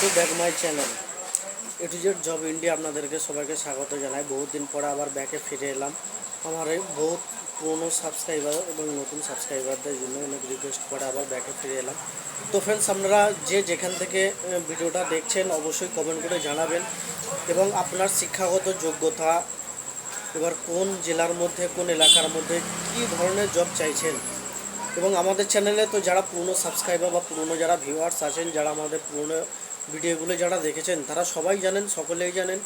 To back my channel A to Z job India আপনাদেরকে সবাইকে স্বাগত জানাই। বহুত দিন পরে আবার ব্যাকে ফিরে এলাম। আমার এই বহুত পুরনো সাবস্ক্রাইবার এবং নতুন সাবস্ক্রাইবারদের জন্য অনেক রিকোয়েস্ট করে আবার ব্যাকে ফিরে এলাম। তো ফ্রেন্ডস আপনারা যে যেখান থেকে ভিডিওটা দেখছেন, অবশ্যই কমেন্ট করে জানাবেন এবং আপনার শিক্ষাগত যোগ্যতা, এবার কোন জেলার মধ্যে, কোন এলাকার মধ্যে কী ধরনের জব চাইছেন এবং আমাদের চ্যানেলে তো যারা পুরনো সাবস্ক্রাইবার বা পুরনো যারা ভিউয়ার্স আছেন, যারা আমাদের পুরনো ভিডিওগুলো যারা দেখেছেন, তারা সবাই জানেন, সকলেই জানেন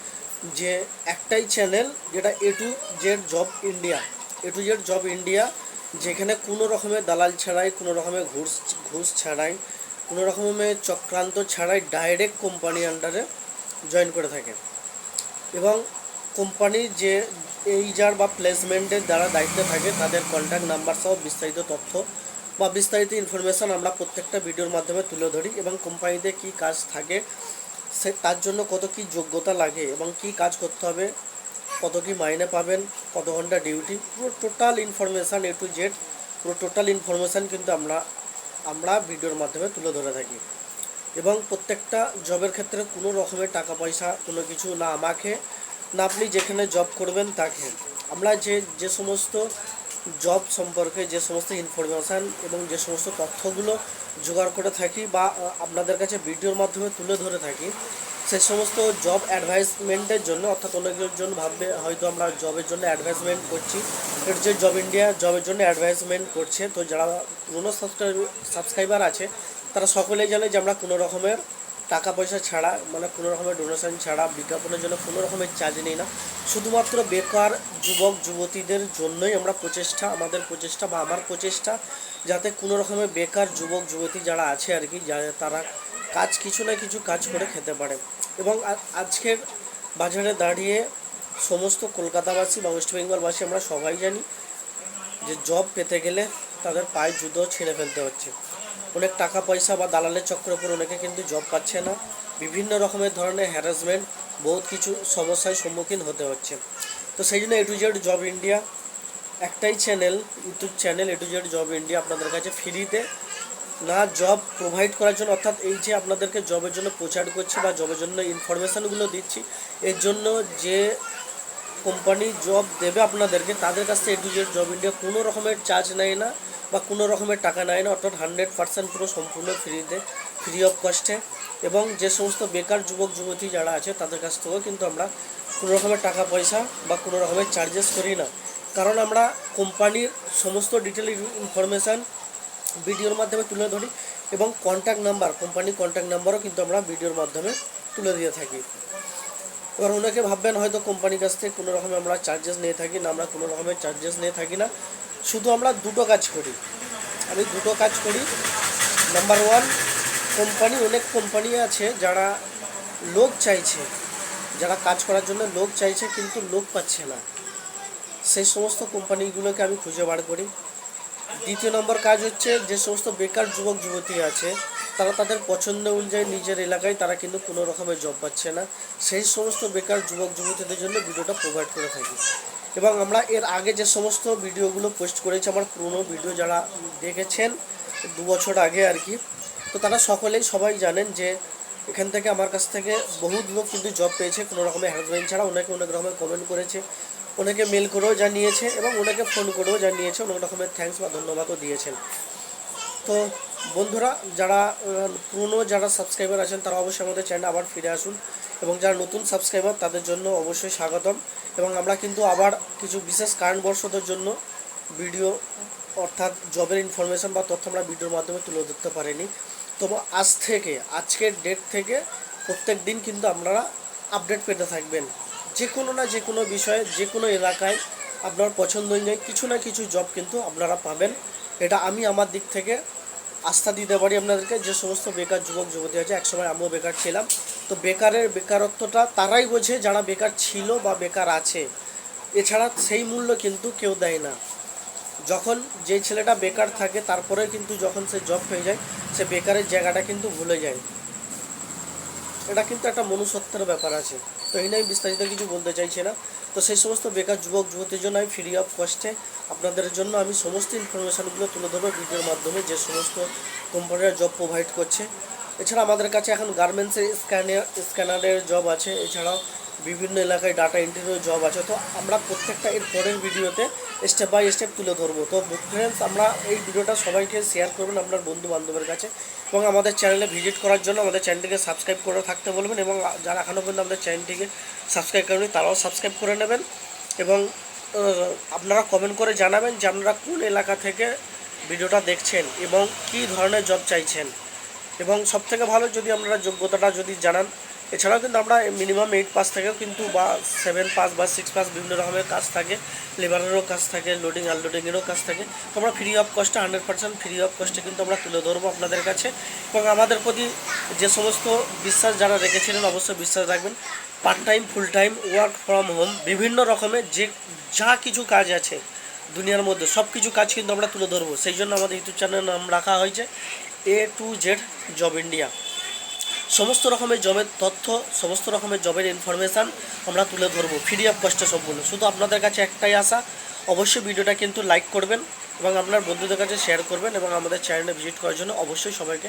যে একটাই চ্যানেল যেটা A to Z job India A to Z job India যেখানে কোনো রকমের দালাল ছাড়াই, কোনো রকমের ঘুষ ঘুষ ছাড়াই, কোনো রকমের চক্রান্ত ছাড়াই ডাইরেক্ট কোম্পানি আন্ডারে জয়েন করে থাকে। এবং কোম্পানির যে এইজার বা প্লেসমেন্টের যারা দায়িত্বে থাকে, তাদের কন্ট্যাক্ট নাম্বার সহ বিস্তারিত তথ্য বা বিস্তারিত ইনফরমেশান আমরা প্রত্যেকটা ভিডিওর মাধ্যমে তুলে ধরি এবং কোম্পানিতে কি কাজ থাকে, সে তার জন্য কত কি যোগ্যতা লাগে এবং কী কাজ করতে হবে, কত কি মাইনে পাবেন, কত ঘণ্টা ডিউটি পুরো total information A to Z পুরো টোটাল ইনফরমেশান কিন্তু আমরা আমরা ভিডিওর মাধ্যমে তুলে ধরে থাকি। এবং প্রত্যেকটা জবের ক্ষেত্রে কোনো রকমের টাকা পয়সা কোনো কিছু না আমাকে, না আপনি যেখানে জব করবেন তাকে। আমরা যে যে সমস্ত জব সম্পর্কে যে সমস্ত ইনফরমেশান এবং যে সমস্ত তথ্যগুলো জোগাড় করে থাকি বা আপনাদের কাছে ভিডিওর মাধ্যমে তুলে ধরে থাকি, সে সমস্ত জব অ্যাডভাইসমেন্টের জন্য, অর্থাৎ অনেকজন ভাববে হয়তো আমরা জবের জন্য অ্যাডভাইসমেন্ট করছি। যে জব ইন্ডিয়া জবের জন্য অ্যাডভাইসমেন্ট করছে, তো যারা পুরনো সাবস্ক্রাইবার আছে, তারা সকলেই জানে যে আমরা কোনো রকমের টাকা পয়সা ছাড়া মানে কোনো রকমের ডোনেশন ছাড়া, বিজ্ঞাপনের জন্য কোনো রকমের চার্জ নেই না। শুধুমাত্র বেকার যুবক, যুবতীদের জন্যই আমরা প্রচেষ্টা, আমাদের প্রচেষ্টা বা আমার প্রচেষ্টা, যাতে কোনো রকমের বেকার যুবক, যুবতী যারা আছে আর কি যা তারা কাজ কিছু না কিছু কাজ করে খেতে পারে। এবং আজকের বাজারে দাঁড়িয়ে সমস্ত কলকাতাবাসী বা ওয়েস্ট বেঙ্গলবাসী আমরা সবাই জানি যে জব পেতে গেলে তাদের পায়ে জুতো ছিঁড়ে ফেলতে হচ্ছে। অনেক টাকা, পয়সা বা দালালের চক্র উপর অনেকে কিন্তু জব পাচ্ছে না। বিভিন্ন রকমের ধরনের হ্যারাসমেন্ট বহুত কিছু সমস্যার সম্মুখীন হতে হচ্ছে। তো সেই জন্য A to Z job India একটাই channel YouTube channel A to Z job India আপনাদের কাছে ফ্রিতে না জব প্রোভাইড করার জন্য, অর্থাৎ এই যে আপনাদেরকে জবের জন্য প্রচার করছি বা জবের জন্য ইনফরমেশানগুলো দিচ্ছি, এর জন্য যে কোম্পানি জব দেবে আপনাদেরকে, তাদের কাছ থেকে A to Z job India কোনো রকমের চার্জ নেয় না। বা কোনো রকমের টাকা নেয় না, অর্থাৎ হান্ড্রেড পার্সেন্ট পুরো সম্পূর্ণ ফ্রিতে ফ্রি অফ কস্টে এবং যে সমস্ত বেকার যুবক, যুবতী যারা আছে, তাদের কাছ থেকেও কিন্তু আমরা কোনো রকমের টাকা, পয়সা বা কোনো রকমের চার্জেস করি না। কারণ আমরা কোম্পানির সমস্ত ডিটেল ইনফরমেশান ভিডিওর মাধ্যমে তুলে ধরি এবং কন্ট্যাক্ট নাম্বার কোম্পানির কন্ট্যাক্ট নাম্বারও কিন্তু আমরা ভিডিওর মাধ্যমে তুলে দিয়ে থাকি। এবার অনেকে ভাববেন হয়তো কোম্পানির কাছ থেকে কোনো রকমের আমরা চার্জেস নিয়ে থাকি না, আমরা কোনো রকমের চার্জেস নিয়ে থাকি না। শুধু আমরা দুটো কাজ করি। আমি দুটো কাজ করি। নাম্বার ওয়ান কোম্পানি, অনেক কোম্পানি আছে যারা লোক চাইছে, যারা কাজ করার জন্য লোক চাইছে কিন্তু লোক পাচ্ছে না। সেই সমস্ত কোম্পানিগুলোকে আমি খুঁজে বার করি। দ্বিতীয় নম্বর কাজ হচ্ছে যে সমস্ত বেকার যুবক, যুবতী আছে তারা তাদের পছন্দ অনুযায়ী নিজের এলাকায় তারা কিন্তু কোনো রকমের জব পাচ্ছে না। সেই সমস্ত বেকার যুবক, যুবতীদের জন্য ভিডিওটা প্রোভাইড করে থাকি। এবং আমরা এর আগে যে সমস্ত ভিডিওগুলো পোস্ট করেছি, আমার পুরনো ভিডিও যারা দেখেছেন, দু বছর আগে আর কি, তো তারা সকলেই সবাই জানেন যে এখান থেকে আমার কাছ থেকে বহু লোক কিন্তু জব পেয়েছে, কোনো রকমের হ্যারাসমেন্ট ছাড়া। অনেকে অনেক রকমের কমেন্ট করেছে, অনেকে মেল করেও জানিয়েছে এবং অনেকে ফোন করেও জানিয়েছে, অনেক রকমের থ্যাঙ্কস বা ধন্যবাদও দিয়েছেন। তো বন্ধুরা, যারা পুরনো যারা সাবস্ক্রাইবার আছেন, তারা অবশ্যই আমাদের চ্যানেল আবার ফিরে আসুন। এবং যারা নতুন সাবস্ক্রাইবার তাদের জন্য অবশ্যই স্বাগতম। এবং আমরা কিন্তু আবার কিছু বিশেষ কারণবশতের জন্য ভিডিও অর্থাৎ জবের ইনফরমেশন বা তথ্য আমরা ভিডিওর মাধ্যমে তুলে ধরতে পারিনি। তো আজ থেকে, আজকের ডেট থেকে প্রত্যেক দিন কিন্তু আপনারা আপডেট পেতে থাকবেন। যে কোনো না যে কোনো বিষয়ে, যে কোনো এলাকায় আপনার পছন্দ অনুযায়ী কিছু না কিছু জব কিন্তু আপনারা পাবেন। এটা আমি আমার দিক থেকে আস্থা দিতে পারি আপনাদেরকে। যে সমস্ত বেকার যুবক, যুবতী আছে, একসময় আমিও বেকার ছিলাম। তো বেকারের বেকারত্বটা তারাই বোঝে যারা বেকার ছিল বা বেকার আছে। এছাড়া সেই মূল্য কিন্তু কেউ দেয় না। যখন যে ছেলেটা বেকার থাকে, তারপরে কিন্তু যখন সে জব পেয়ে যায়, সে বেকারের জায়গাটা কিন্তু ভুলে যায়। এটা কিন্তু একটা মনুষ্যত্বের ব্যাপার আছে। তো এই নিয়ে বিস্তারিত কিছু বলতে চাইছি না। তো সেই সমস্ত বেকার যুবক, যুবতীর জন্য আমি ফ্রি অফ কস্টে আপনাদের জন্য আমি সমস্ত ইনফরমেশানগুলো তুলে ধরবো ভিডিওর মাধ্যমে, যে সমস্ত কোম্পানিরা জব প্রোভাইড করছে। এছাড়া আমাদের কাছে এখন গার্মেন্টসের স্ক্যানার স্ক্যানারের জব আছে। এছাড়াও বিভিন্ন এলাকায় ডাটা এন্ট্রিরও জব আছে, তো আমরা প্রত্যেকটা এর পরের ভিডিওতে স্টেপ বাই স্টেপ তুলে ধরবো। তো ফ্রেন্ডস আমরা এই ভিডিওটা সবাইকে শেয়ার করবেন আপনার বন্ধু বান্ধবের কাছে এবং আমাদের চ্যানেলে ভিজিট করার জন্য আমাদের চ্যানেলটিকে সাবস্ক্রাইব করে থাকতে বলবেন এবং যারা এখনও পর্যন্ত আমাদের চ্যানেলটিকে সাবস্ক্রাইব করেনি তারাও সাবস্ক্রাইব করে নেবেন এবং আপনারা কমেন্ট করে জানাবেন যে আপনারা কোন এলাকা থেকে ভিডিওটা দেখছেন এবং কী ধরনের জব চাইছেন। এবং সব থেকে ভালো যদি আপনারা যোগ্যতাটা যদি জানান এছাড়াও কিন্তু আমরা মিনিমাম এইট পাস থেকেও কিন্তু বা সেভেন পাস বা সিক্স পাস বিভিন্ন রকমের কাজ থাকে। লেবারেরও কাজ থাকে লোডিং আনলোডিংয়েরও কাজ থাকে। তো আমরা ফ্রি অফ কস্টে হান্ড্রেড পার্সেন্ট ফ্রি অফ কস্টে কিন্তু আমরা তুলে ধরবো আপনাদের কাছে। এবং আমাদের প্রতি যে সমস্ত বিশ্বাস যারা রেখেছিলেন, অবশ্যই বিশ্বাস রাখবেন। Part time full time work from home বিভিন্ন রকমের যে, যা কিছু কাজ আছে দুনিয়ার মধ্যে সব কিছু কাজ কিন্তু আমরা তুলে ধরবো। সেই জন্য আমাদের ইউটিউব চ্যানেলের নাম রাখা হয়েছে A to Z job India সমস্ত রকমের জবের তথ্য, সমস্ত রকমের জবের ইনফরমেশান আমরা তুলে ধরবো ফ্রি অফ কস্টে সম্পূর্ণ। শুধু আপনাদের কাছে একটাই আশা, অবশ্যই ভিডিওটা কিন্তু লাইক করবেন এবং আপনার বন্ধুদের কাছে শেয়ার করবেন এবং আমাদের চ্যানেলে ভিজিট করার জন্য অবশ্যই সবাইকে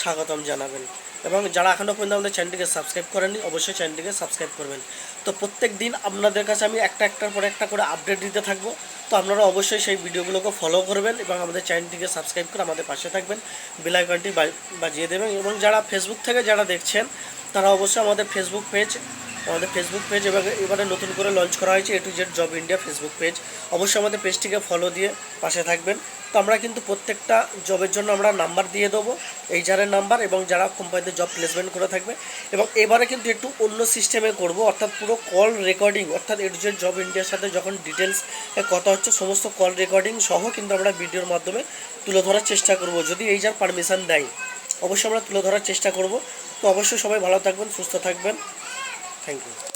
স্বাগতম জানাবেন। এবং যারা এখনও পর্যন্ত আমাদের চ্যানেলটিকে সাবস্ক্রাইব করেননি, অবশ্যই চ্যানেলটিকে সাবস্ক্রাইব করবেন। তো প্রত্যেক দিন আপনাদের কাছে আমি একটা একটার পর একটা করে আপডেট দিতে থাকব। তো আপনারা অবশ্যই সেই ভিডিওগুলোকে ফলো করবেন এবং আমাদের চ্যানেলটিকে সাবস্ক্রাইব করে আমাদের পাশে থাকবেন। বেল আইকনটি বা- বাজিয়ে দেবেন এবং যারা ফেসবুক থেকে যারা দেখছেন, তারা অবশ্যই আমাদের ফেসবুক পেজ আমাদের ফেসবুক পেজ এবারে এবারে নতুন করে লঞ্চ করা হয়েছে A to Z job India Facebook page অবশ্যই আমাদের পেজটিকে ফলো দিয়ে পাশে থাকবেন। তো আমরা কিন্তু প্রত্যেকটা জবের জন্য আমরা নাম্বার দিয়ে দেবো। এই যারের নাম্বার এবং যারা কোম্পানিতে জব প্লেসমেন্ট করে থাকবে। এবং এবারে কিন্তু একটু অন্য সিস্টেমে করব, অর্থাৎ পুরো কল রেকর্ডিং অর্থাৎ এ টু জেড জব ইন্ডিয়ার সাথে যখন ডিটেলস কথা হচ্ছে, সমস্ত কল রেকর্ডিং সহ কিন্তু আমরা ভিডিওর মাধ্যমে তুলে ধরার চেষ্টা করব। যদি এই যার পারমিশন দেয়, অবশ্যই আমরা তুলে ধরার চেষ্টা করব। তো অবশ্যই সবাই ভালো থাকবেন, সুস্থ থাকবেন। Thank you